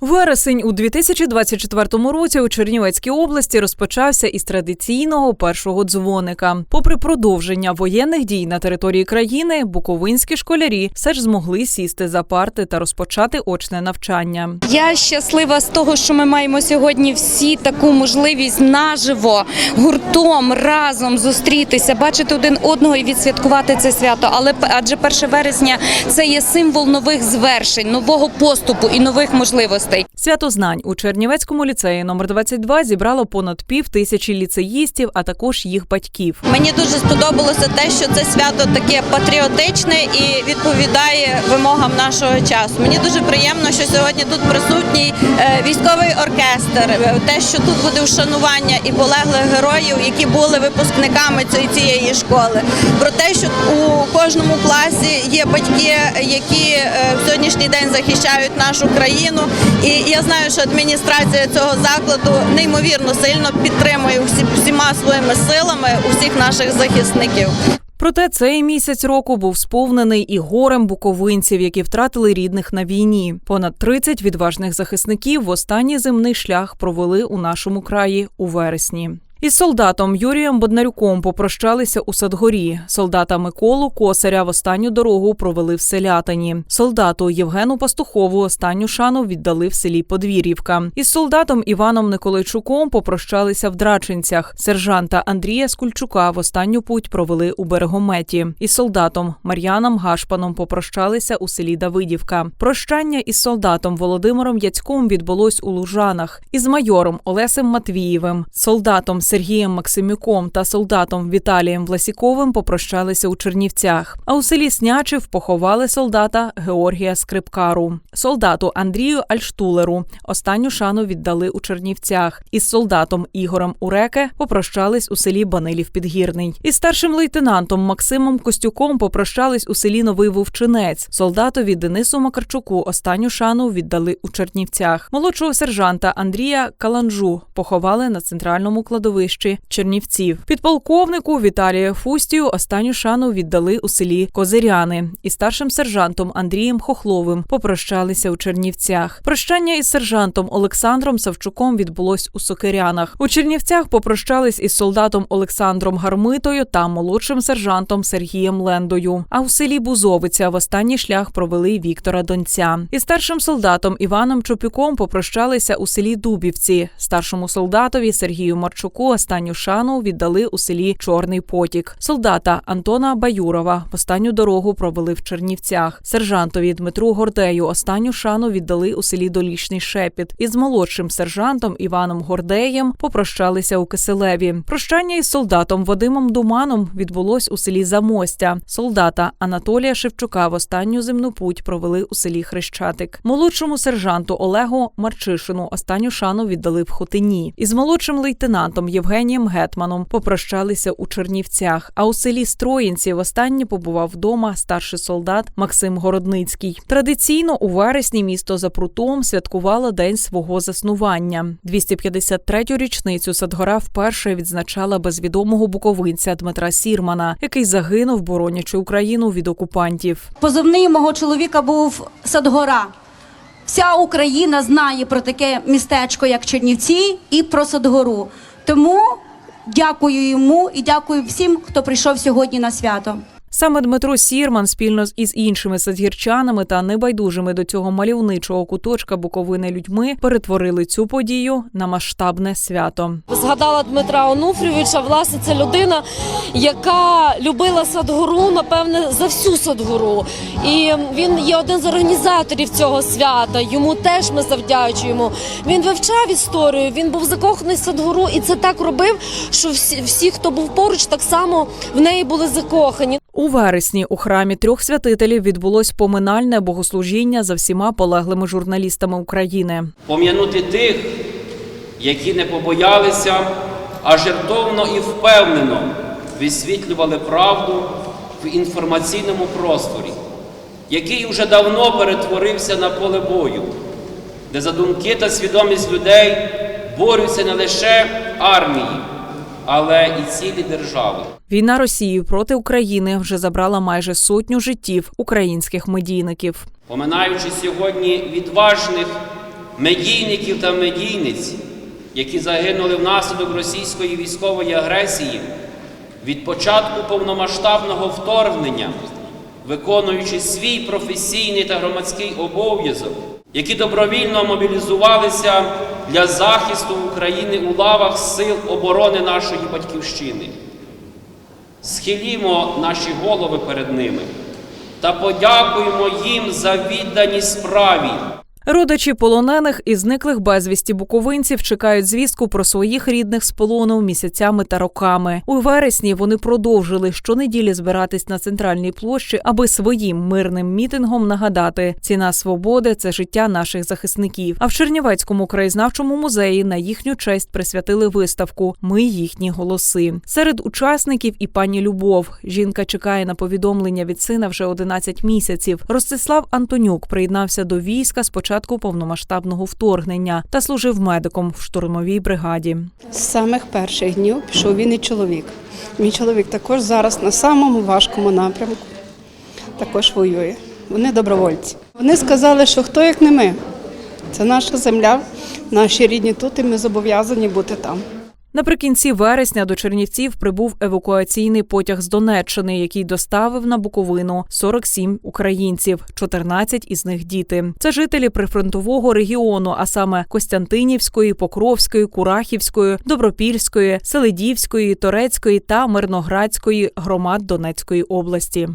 Вересень у 2024 році у Чернівецькій області розпочався із традиційного першого дзвоника. Попри продовження воєнних дій на території країни, буковинські школярі все ж змогли сісти за парти та розпочати очне навчання. Я щаслива з того, що ми маємо сьогодні всі таку можливість наживо, гуртом, разом зустрітися, бачити один одного і відсвяткувати це свято. Але адже 1 вересня це є символ нових звершень, нового поступу і нових можливостей. Свято знань у Чернівецькому ліцеї номер 22 зібрало понад пів тисячі ліцеїстів, а також їх батьків. Мені дуже сподобалося те, що це свято таке патріотичне і відповідає вимогам нашого часу. Мені дуже приємно, що сьогодні тут присутній е, військовий оркестр, е, те, що тут буде вшанування і полеглих героїв, які були випускниками цієї- цієї школи. Про те, що у кожному класі є батьки, які е, в сьогоднішній день захищають нашу країну. І я знаю, що адміністрація цього закладу неймовірно сильно підтримує всі, всіма своїми силами усіх наших захисників. Проте цей місяць року був сповнений і горем буковинців, які втратили рідних на війні. Понад 30 відважних захисників в останній земний шлях провели у нашому краї у вересні. Із солдатом Юрієм Боднарюком попрощалися у Садгорі. Солдата Миколу Косаря в останню дорогу провели в селятині. Солдату Євгену Пастухову останню шану віддали в селі Подвір'ївка. Із солдатом Іваном Николайчуком попрощалися в Драчинцях. Сержанта Андрія Скульчука в останню путь провели у берегометі. Із солдатом Мар'яном Гашпаном попрощалися у селі Давидівка. Прощання із солдатом Володимиром Яцьком відбулось у Лужанах. Із майором Олесем Матвієвим, солдатом Сергієм Максимюком та солдатом Віталієм Власіковим попрощалися у Чернівцях. А у селі Снячів поховали солдата Георгія Скрипкару. Солдату Андрію Альштулеру останню шану віддали у Чернівцях. Із солдатом Ігорем Уреке попрощались у селі Банилів Підгірний. Із старшим лейтенантом Максимом Костюком попрощались у селі Новий Вовчинець. Солдатові Денису Макарчуку останню шану віддали у Чернівцях. Молодшого сержанта Андрія Каланжу поховали на центральному кладовищі Чернівців. Підполковнику Віталія Фустію останню шану віддали у селі Козиряни. І старшим сержантом Андрієм Хохловим попрощалися у Чернівцях. Прощання із сержантом Олександром Савчуком відбулось у Сокирянах. У Чернівцях попрощались із солдатом Олександром Гармитою та молодшим сержантом Сергієм Лендою. А у селі Бузовиця в останній шлях провели Віктора Донця. І старшим солдатом Іваном Чопюком попрощалися у селі Дубівці. Старшому солдатові Сергію Марчуку останню шану віддали у селі Чорний Потік. Солдата Антона Баюрова останню дорогу провели в Чернівцях. Сержантові Дмитру Гордею останню шану віддали у селі Долічний Шепіт. Із молодшим сержантом Іваном Гордеєм попрощалися у Киселеві. Прощання із солдатом Вадимом Думаном відбулось у селі Замостя. Солдата Анатолія Шевчука в останню земну путь провели у селі Хрещатик. Молодшому сержанту Олегу Марчишину останню шану віддали в Хотині. Із молодшим лейтенантом Євгенієм Гетманом попрощалися у Чернівцях. А у селі Строїнці востаннє побував вдома старший солдат Максим Городницький. Традиційно у вересні місто за прутом святкувало день свого заснування. 253-ю річницю Садгора вперше відзначала безвідомого буковинця Дмитра Сірмана, який загинув, боронячи Україну від окупантів. Позивний мого чоловіка був Садгора. Вся Україна знає про таке містечко, як Чернівці, і про Садгору. Тому дякую йому і дякую всім, хто прийшов сьогодні на свято. Саме Дмитро Сірман спільно з- із іншими садгірчанами та небайдужими до цього мальовничого куточка Буковини людьми перетворили цю подію на масштабне свято. Згадала Дмитра Онуфрійовича. Власне, це людина, яка любила Садгору, напевне, за всю Садгору. І він є один з організаторів цього свята. Йому теж ми завдячуємо. Він вивчав історію, він був закоханий в Садгору, і це так робив, що всі, всі, хто був поруч, так само в неї були закохані. Вересні у храмі трьох святителів відбулось поминальне богослужіння за всіма полеглими журналістами України. пом'янути тих, які не побоялися, а жертовно і впевнено висвітлювали правду в інформаційному просторі, який уже давно перетворився на поле бою, де за думки та свідомість людей борються не лише армії, але і цілі держави. Війна Росії проти України вже забрала майже сотню життів українських медійників. Поминаючи сьогодні відважних медійників та медійниць, які загинули внаслідок російської військової агресії від початку повномасштабного вторгнення, виконуючи свій професійний та громадський обов'язок, які добровільно мобілізувалися для захисту України у лавах сил оборони нашої батьківщини. Схилімо наші голови перед ними та подякуємо їм за відданість справі. Родичі полонених і зниклих безвісті буковинців чекають звістку про своїх рідних з полону місяцями та роками. У вересні вони продовжили щонеділі збиратись на центральній площі, аби своїм мирним мітингом нагадати: ціна свободи це життя наших захисників. А в Чернівецькому краєзнавчому музеї на їхню честь присвятили виставку Ми їхні голоси. Серед учасників і пані Любов. Жінка чекає на повідомлення від сина вже 11 місяців. Ростислав Антонюк приєднався до війська з початку повномасштабного вторгнення та служив медиком в штурмовій бригаді. З самих перших днів пішов він і чоловік. Мій чоловік також зараз на самому важкому напрямку, також воює. Вони добровольці. Вони сказали, що хто як не ми. Це наша земля, наші рідні тут, і ми зобов'язані бути там. Наприкінці вересня до Чернівців прибув евакуаційний потяг з Донеччини, який доставив на Буковину 47 українців, 14 із них діти. Це жителі прифронтового регіону, а саме Костянтинівської, Покровської, Курахівської, Добропільської, Селидівської, Торецької та Мирноградської громад Донецької області.